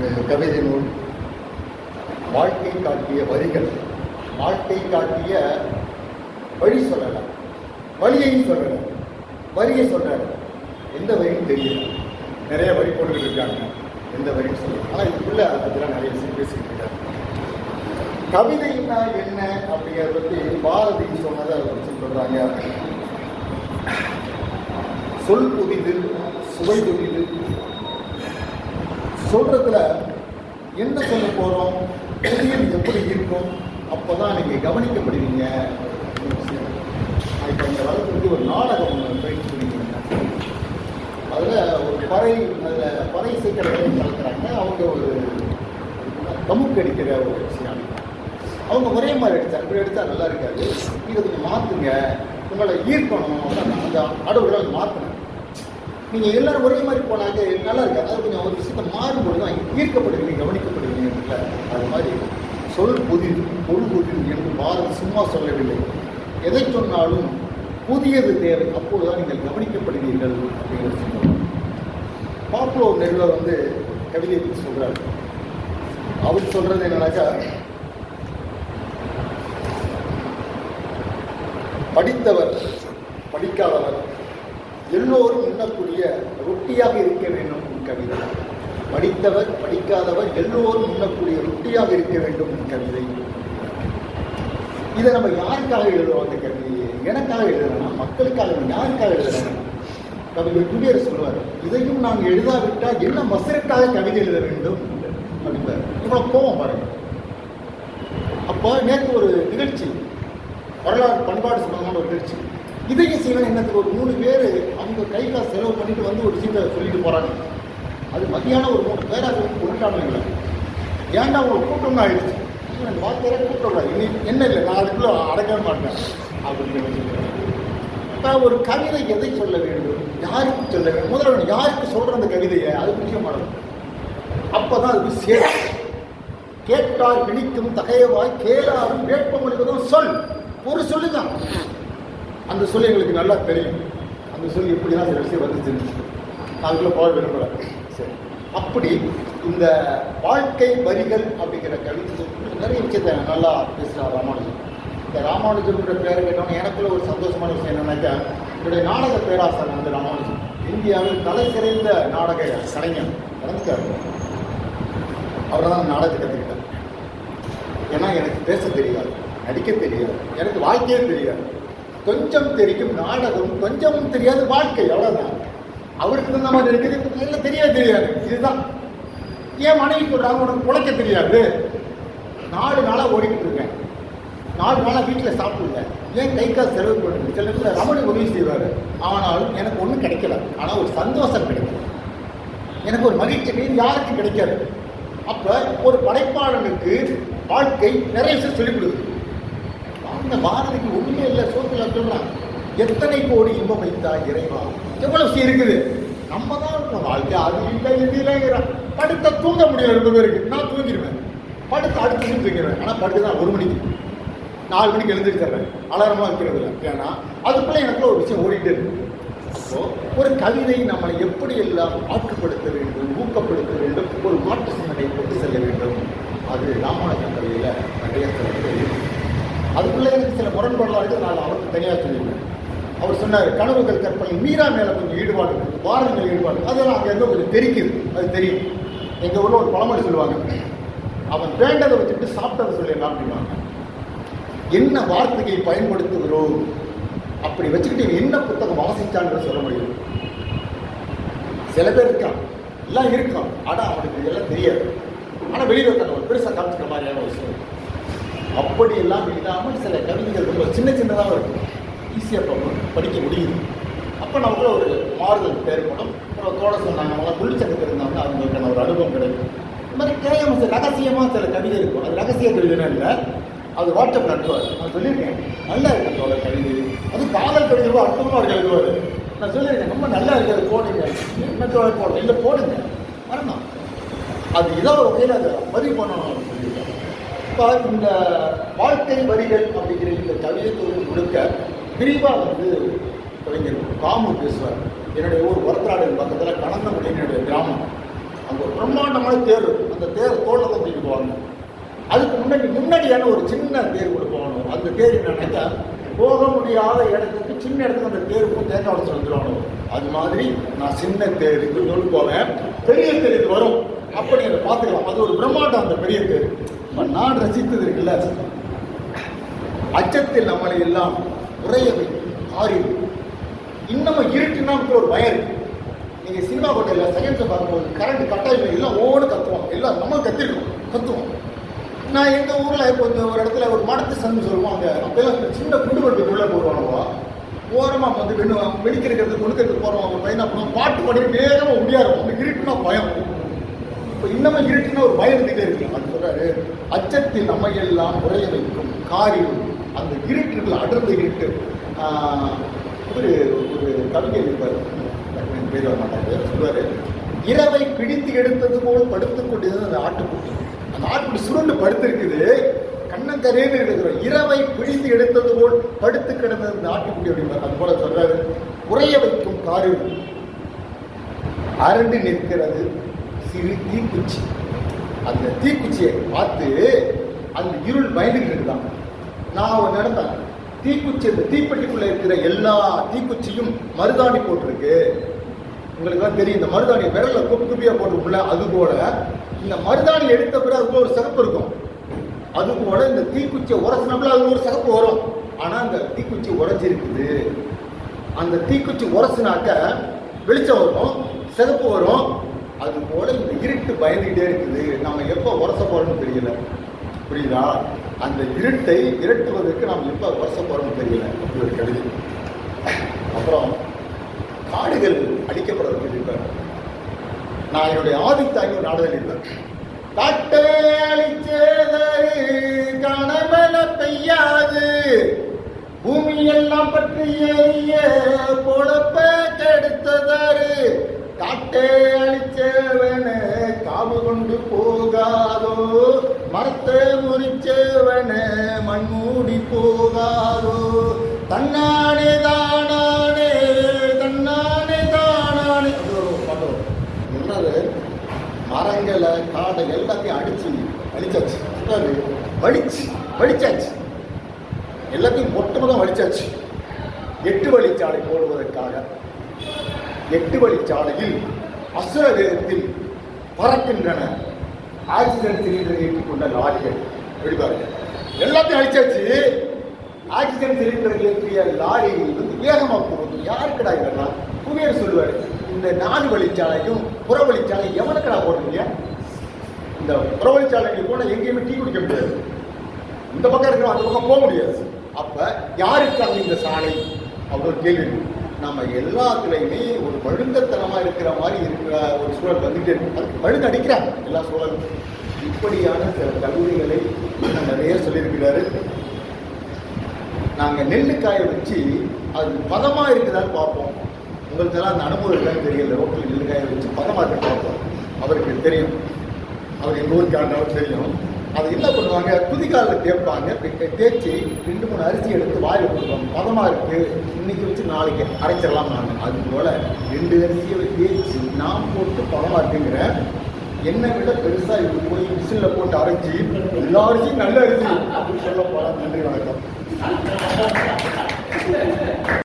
கவிதை நூல் வாழ்க்கை காட்டிய வரிகள் வாழ்க்கை காட்டிய வழி சொல்லலாம். வழியையும் சொல்லலாம். வரியை சொல்றாரு எந்த வரியும் தெரியல. நிறைய வரி போட்டுக்கிட்டு இருக்காங்க. எந்த வரியும் சொல்லலாம் ஆனால் இதுக்குள்ள அதெல்லாம் நிறைய விஷயம் பேசிக்கிட்டு இருக்காங்க. கவிதைன்னா என்ன அப்படிங்கிறத பற்றி பாரதி சொன்னதை அதை பற்றி சொல்றாங்க. சொல் புதிது சுவை புதிது சொல்றதுல என்ன சொல்ல போறோம்? புதியம் எப்படி இருக்கும்? அப்போதான் நீங்க கவனிக்கப்படுவீங்க. அப்படின்னு விஷயம். நான் இப்ப இந்த வளர்த்து ஒரு நாடகம் ஒண்ணு பயிற்சி பண்ணிக்கிறேன் அதுல ஒரு பறை அதுல பறை சீக்கிரம் கலக்குறாங்க? அவங்க ஒரு தமுக்கு அடிக்கிற ஒரு விஷயம் அவங்க ஒரே மாதிரி அடித்தாங்க இப்படி அடித்தா நல்லா இருக்காது. இதை கொஞ்சம் மாற்றுங்க உங்களை ஈர்க்கணும். அந்த அடவுகளை மாற்றணும் நீங்கள் எல்லாரும் ஒரே மாதிரி போனாங்க நல்லா இருக்காது அது கொஞ்சம் ஒரு விஷயத்தை மாறும்பொழுது தான் ஈர்க்கப்படுவீங்க கவனிக்கப்படுவீங்க அது மாதிரி சொல் புதிது பொருள் புதிது என்று பாரதி சும்மா சொல்லவில்லை. எதை சொன்னாலும் புதியது தேவை. அப்போதுதான் நீங்கள் கவனிக்கப்படுவீர்கள் அப்படிங்கிற சொல்லுவாங்க பாப்புலோ நெருவர் வந்து கவிதையை பற்றி சொல்றாரு. அவர் சொல்றது என்னன்னாக்கா படித்தவர் படிக்காதவர் எல்லோரும் உண்ணக்கூடிய ரொட்டியாக இருக்க வேண்டும் என் கவிதை. படித்தவர் படிக்காதவர் எல்லோரும் உண்ணக்கூடிய ரொட்டியாக இருக்க வேண்டும் என் கவிதை. இதை நம்ம யாருக்காக எழுதுறோம் அந்த கவிதையை? எனக்காக எழுதுறேன்னா மக்களுக்காக யாருக்காக எழுதுறேன் கவிஞர் குடியரசு சொல்லுவார் இதையும் நான் எழுதாவிட்டால் என்ன மசருக்காக கவிதை எழுத வேண்டும்? அப்படின்பார் இவ்வளோ கோவம் பாருங்க. அப்போ நேற்று ஒரு நிகழ்ச்சி வரலாறு பண்பாடு சம்பந்தமான ஒரு நிகழ்ச்சி. இதய சீவன் என்னத்துக்கு? ஒரு மூணு பேர் அவங்க கை காசு செலவு பண்ணிட்டு வந்து ஒரு விஷயத்தை சொல்லிட்டு போகிறாங்க அது மத்தியானம் ஒரு மூணு பேராசிரியர் கொண்டுட்டானுங்களே. ஏன்டா ஒரு கூட்டம்னு ஆயிடுச்சு? எனக்கு வார்த்தையில கூட்டம் இனி என்ன இல்லை நான் அதுக்குள்ள அடக்க மாட்டேன். அப்படின்னு இப்போ ஒரு கவிதை எதை சொல்ல வேண்டும்? யாருக்கு சொல்ல வேண்டும்? முதல்ல யாருக்கு சொல்கிற அந்த கவிதையை? அது முக்கியமானது. அப்பதான் அது போய் சேரும். கேட்டால் பிடிக்கும் தகையவாய் கேளாரும் வேட்பமளிப்பதும் சொல். ஒரு சொல்லு தான் அந்த சொல் எங்களுக்கு நல்லா தெரியும். அந்த சொல் எப்படி தான் சில விஷயம் வந்துச்சு அதுக்குள்ள போக விரும்பலை. சரி அப்படி இந்த வாழ்க்கை வரிகள் அப்படிங்கிற கவிதை நிறைய விஷயத்தை நல்லா பேசுகிறார் ராமானுஜன் இந்த ராமானுஜனுடைய பேர் கேட்டோன்னே எனக்குள்ள ஒரு சந்தோஷமான விஷயம் என்னன்னாக்கா என்னுடைய நாடக பேராசர் வந்து ராமானுஜன் இந்தியாவில் தலை சிறைந்த நாடக கலைஞர். இறந்துட்டார் அவரை தான் நாடகத்தை கற்றுக்கிட்டார் ஏன்னா எனக்கு பேச தெரியாது நடிக்க தெரியாது எனக்கு வாழ்க்கையே தெரியாது. கொஞ்சம் தெரியும் நாடகம் கொஞ்சமும் தெரியாது வாழ்க்கை அவ்வளோதான் அவருக்கு தகுந்த மாதிரி இருக்குது. எல்லாம் தெரியவே தெரியாது. இதுதான். ஏன் மனைவி சொல்றாங்க? உனக்கு உழைக்க தெரியாது. நாலு நாளாக ஓடிக்கிட்டு இருக்கேன். நாலு நாளாக வீட்டில் சாப்பிடல. ஏன் கை காசு செலவு பண்ணுறது சில நேரத்தில் ரமணி உதவி செய்வார். ஆனாலும் எனக்கு ஒன்றும் கிடைக்கல. ஆனால் ஒரு சந்தோஷம் கிடைக்கும் எனக்கு ஒரு மகிழ்ச்சி மீது யாருக்கும் கிடைக்காது. அப்போ ஒரு படைப்பாளனுக்கு வாழ்க்கை நிறைய விஷயம் சொல்லிக் கொடுக்குது. அந்த பாரதிக்கு ஒன்றுமே இல்லை. சோத்துல சொல்றான் எத்தனை கோடி இன்பம் வைத்தா இறைவா? எவ்வளவு இருக்குது? நம்ம தான் வாழ்க்கை. அது இல்லை இது இல்லைங்கிறான் படுத்த தூங்க முடியும் ரெண்டு பேருக்கு. நான் தூங்கிடுவேன். படுத்து அடுத்து தூங்கிடுவேன் ஆனால் படுத்து தான் ஒரு மணிக்கு. நாலு மணிக்கு எழுந்திருக்கிறேன் அலாரமாக இருக்கிறது இல்லை. ஏன்னா அதுக்குள்ளே எனக்குள்ள ஒரு விஷயம் ஓடிட்டு இருக்கு. ஸோ ஒரு கவிதை நம்மளை எப்படி எல்லாம் ஆற்றுப்படுத்த வேண்டும் ஊக்கப்படுத்த வேண்டும் ஒரு மாற்று சிந்தனை கொண்டு செல்ல வேண்டும்? அது ராமானுஜன் கவிதையில் நிறைய சில அதுக்குள்ளே எனக்கு சில முரண்பாடுலாம் இருக்குது நான் அவருக்கு தனியாக சொல்லிடுவேன். அவர் சொன்னார் கனவுகள் கற்பனை மீரா மேலே கொஞ்சம் ஈடுபாடு வாரங்கள் பாரதிகள் ஈடுபாடு. அதெல்லாம் அங்கே இருந்தோ கொஞ்சம் தெரிக்குது. அது தெரியும். எங்கள் ஊரில் ஒரு பழமொழி சொல்லுவாங்க அவன் வேண்டதை வச்சுட்டு சாப்பிட்டதை சொல்லிடலாம் அப்படின்னாங்க என்ன வார்த்தையை பயன்படுத்துகிறோம்? அப்படி வச்சுக்கிட்டு என்ன புத்தகம் வாசிச்சான்னு சொல்ல முடியும். சில பேர் இருக்கான் எல்லாம் இருக்கான் ஆனால் அவனுக்கு இதெல்லாம் தெரியாது. ஆனால் வெளியில் இருக்காங்க பெருசாக காமிச்சிக்கிற மாதிரியான ஒரு விஷயம் அப்படி எல்லாம் இல்லாமல் சில கவிதைகள் ரொம்ப சின்ன சின்னதாக இருக்கும் ஈஸியாக படிக்க முடியுது. அப்போ நமக்குள்ள ஒரு மாறுதல் ஏற்படும். அப்புறம் தோட சொன்னாங்க அவங்க தொழிற்சங்கத்தில் இருந்தாங்க அவங்களுக்கான ஒரு அனுபவம் கிடைக்கும். இந்த மாதிரி கேஎம்எஸ் ரகசியமாக சில கவிதை இருக்கும். அது ரகசிய கவிதைனா இல்லை அது வாட்ஸ்அப் நடுவார் நான் சொல்லியிருக்கேன். நல்லா இருக்கு தோழ கவிதை. அது காதல் கவிதை அற்புதமாக அவர் எழுதுவார். நான் சொல்லியிருக்கேன் ரொம்ப நல்லா இருக்கு அது போடுங்க. என்ன தோழ போடுங்க இல்லை போடுங்க. வரணும். அது ஏதோ ஒரு வகையில் அதை பதிவு பண்ணணும் சொல்லியிருக்கேன் இப்போ இந்த வாழ்க்கை வரிகள் அப்படிங்கிற இந்த கவிதை தொழில் முழுக்க விரிவாக வந்து கலைஞர் காமு பேசுவார். என்னுடைய ஊர் ஒரத்தராடு பக்கத்தில் கணந்தமொழி என்னுடைய கிராமம். அங்கே ஒரு பிரம்மாண்டமான தேர் அந்த தேர் தோல்ல தான் தூக்கிட்டு போவாங்க. அதுக்கு முன்னாடி முன்னாடியான ஒரு சின்ன தேர் கொண்டு போகணும். அந்த தேர் என்னன்னாக்கா போக முடியாத இடத்துக்கு சின்ன இடத்துக்கு அந்த தேர் போய் தேங்காய் உடச்சு வந்துடுவானோ அது மாதிரி நான் சின்ன தேர் சொல்லி போவேன். பெரிய தேருக்கு வரும். அப்படி அதை பார்த்துக்கலாம். அது ஒரு பிரம்மாண்டம் அந்த பெரிய தேர். நான் ரசித்தது இருக்குல்ல அச்சத்தில் நம்மளை எல்லாம் உறையவை ஆறில். இன்னமும் இருட்டுனா கூட ஒரு பயம் இருக்கு நீங்கள் சினிமா கோட்டையில் செகண்ட் பார்க்கும்போது கரண்ட் கட்டாயம் எல்லாம் ஓடு கத்துவோம் எல்லாம் நம்ம கத்திருக்கோம் கத்துவோம். நான் எங்கள் ஊரில் இப்போ இந்த ஒரு இடத்துல ஒரு மடத்து சந்து சொல்லுவோம் அங்கே. அப்போல்லாம் இந்த சின்ன குண்டு படுத்து உள்ள போடுவானுவா ஓரமாக வந்து வெண்ணுவான் வெடிக்கிறது கொடுக்கறதுக்கு போகிறோம் ஒரு பையனா போனோம் பாட்டு பாடி வேகமா முடியாது அந்த இருட்டுனா பயம். இப்போ இன்னமும் இருட்டுனா ஒரு பயம் இருந்துகிட்டே இருக்கு. அது சொல்கிறாரு அச்சத்தில் நம்ம எல்லாம் உரைய வைக்கும். காரியம் அந்த இருட்டு இருக்குல்ல அடர்ந்த இருட்டு. ஒரு ஒரு கவிஞர் இருப்பார். பேர் வர மாட்டார். சொல்லுவார் இரவை பிடித்து எடுத்தது போல் படுத்து கொண்டிருந்தது அந்த ஆட்டுக்குட்டி. அந்த ஆட்டுக்குட்டி சுருண்டு படுத்திருக்குது. கண்ணங்கரேன்னு இருக்கிறோம் இரவை பிடித்து எடுத்தது போல் படுத்து கிடந்தது அந்த ஆட்டுக்குட்டி அப்படிம்பாரு. அது போல சொல்றாரு உறைய வைக்கும் காரில் அரண்டு நிற்கிறது சிறு தீக்குச்சி. அந்த தீக்குச்சியை பார்த்து அந்த இருள் பயந்துகிட்டு இருந்தாங்க நான் ஒரு நடந்தேன் தீக்குச்சி அந்த தீப்பெட்டிக்குள்ளே இருக்கிற எல்லா தீக்குச்சியும் மருதாணி போட்டிருக்கு. உங்களுக்கு தான் தெரியும் இந்த மருதாணி விரலில் குப்பி குப்பியாக போட்டிருக்குல்ல அது போல. இந்த மருதாணி எடுத்த பிறகு அதுக்குள்ள ஒரு சிறப்பு இருக்கும். அது போல இந்த தீக்குச்சியை உரசினப்பல அது ஒரு சிறப்பு வரும். ஆனால் அந்த தீக்குச்சி உரைச்சிருக்குது அந்த தீக்குச்சி உரசினாக்க வெளிச்சம் வரும் சிறப்பு வரும். அது போல இந்த இருட்டு பயந்துகிட்டே இருக்குது. நம்ம எப்போ உரச போகிறோம்னு தெரியல. புரியுதா? அந்த இருட்டை இரட்டுவதற்கு நாம் எப்போ வருஷம் போறோம்னு தெரியல. அப்படி ஒரு கவிதை அப்புறம் காடுகள் அழிக்கப்படுவதற்கு இருப்பார் நான் என்னுடைய ஆதித்தாய் ஒரு நாடகம் இருப்பேன் காட்டே அழிச்சேதரு கணவன பெய்யாது. பூமி எல்லாம் பற்றி எரிய பொழப்ப கெடுத்ததாரு. காட்டே அழிச்சவன காவு கொண்டு போகாதோ? மரத்தை மண் மண்மூடி போகாதோ. தன்னானே தானானே தன்னானே தானானே. அது ஒரு என்னது? மரங்களை காடை எல்லாத்தையும் அடிச்சு அழிச்சாச்சு. சொல்றாரு, வலிச்சு வலிச்சாச்சு. எல்லாத்தையும் மொத்தமாக வலிச்சாச்சு. எட்டு வழிச்சாலை போடுவதற்காக. எட்டு வழிச்சாலையில் அசுர வேகத்தில் பறக்கின்றன. ஆக்சிஜன் சிலிண்டரை ஏற்றிக்கொண்ட லாரிகள். எப்படி பாருங்க. எல்லாத்தையும் அழிச்சாச்சு. ஆக்சிஜன் சிலிண்டர் ஏற்றிய லாரி வந்து வேகமாக போகுது. யாருக்கடா இதெல்லாம்? புவியர் சொல்லுவார். இந்த நாலு வழிச்சாலையும் புற வழிச்சாலை எவனுக்குடா போடுறீங்க? இந்த புற வழிச்சாலைக்கு போனா எங்கேயுமே டீ குடிக்க முடியாது. இந்த பக்கம் இருக்கிற அந்த பக்கம் போக முடியாது. அப்போ யாருக்காக இந்த சாலை? அப்படின்னு கேள்வி. இருக்கு நம்ம எல்லாத்துலேயுமே ஒரு மழுங்கத்தனமா இருக்கிற மாதிரி இருக்கிற ஒரு சூழல் வந்துட்டே இருக்கும் அதுக்கு மழுங்க அடிக்கிறாங்க எல்லா சூழலும். இப்படியான சில கல்லூரிகளை நிறைய சொல்லியிருக்கிறாரு. நாங்கள் நெல்லுக்காயை வச்சு அது பதமாக இருக்குதான்னு பார்ப்போம். உங்களுக்கு எல்லாம் அந்த அனுபவம் இருக்கான்னு தெரியல. ரோட்டில் நெல்லுக்காயை வச்சு பதமாக இருக்கு பார்ப்போம். அவருக்கு தெரியும். அவர் எங்கள் ஊருக்கு ஆண்டவர் தெரியும். அதை என்ன பண்ணுவாங்க? குதிகாலில் தேய்ப்பாங்க. தேய்ச்சி ரெண்டு மூணு அரிசி எடுத்து வாயில் கொடுப்பாங்க பதமாக இருக்கு. இன்னைக்கு வச்சு நாளைக்கு அரைச்சிடலாம் அது போல் ரெண்டு அரிசியை தேய்ச்சி நான் போட்டு பதமாக இருக்குங்கிற என்னை விட பெருசாக இது போய் மிஷினில் போட்டு அரைச்சி எல்லா அரிசியும் நல்ல அரிசி. அப்படின்னு சொல்ல போகிறேன் நன்றி வணக்கம்.